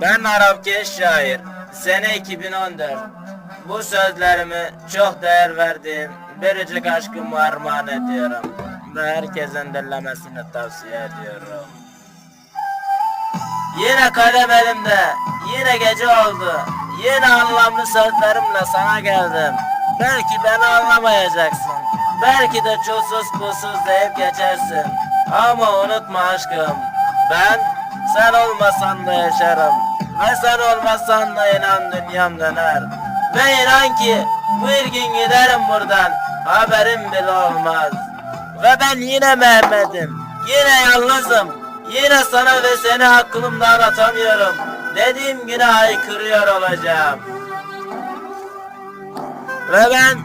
Ben Arapkeş şair. Sene 2014. Bu sözlerimi çok değer verdiğim biricik aşkıma armağan ediyorum. Ve herkesin dinlemesini tavsiye ediyorum. Yine kalem elimde, yine gece oldu. Yine anlamlı sözlerimle sana geldim. Belki beni anlamayacaksın. Belki de çulsuz pulsuz deyip geçersin. Ama unutma aşkım. Ben sen olmasan da yaşarım. Ve sen olmasan da inan dünyam döner. Ve inan ki bir gün giderim buradan. Haberim bile olmaz. Ve ben yine Mehmet'im. Yine yalnızım. Yine sana ve seni aklımdan atamıyorum. Dediğim güne haykırıyor olacağım. Ve ben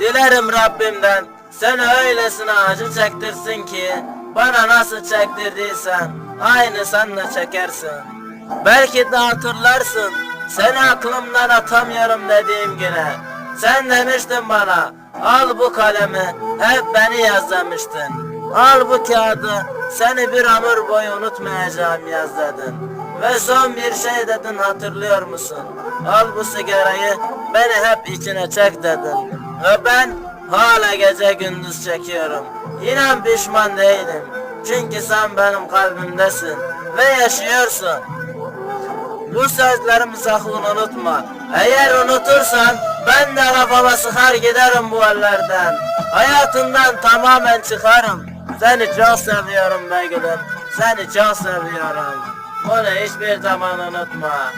dilerim Rabbimden seni öylesine acı çektirsin ki bana nasıl çektirdiysen aynı sen de çekersin. Belki de hatırlarsın seni aklımdan atamıyorum dediğim güne. Sen demiştin bana al bu kalemi hep beni yaz demiştin. Al bu kağıdı seni bir ömür boyu unutmayacağım yaz dedin. Ve son bir şey dedin hatırlıyor musun? Al bu sigarayı beni hep içine çek dedin. Ve ben hala gece gündüz çekiyorum. İnan pişman değilim. Çünkü sen benim kalbimdesin ve yaşıyorsun. Bu sözlerimi sakın unutma. Eğer unutursan ben de kafama sıkar giderim bu ellerden. Hayatından tamamen çıkarım. Seni çok seviyorum be. Seni çok seviyorum. Bunu hiçbir zaman unutma.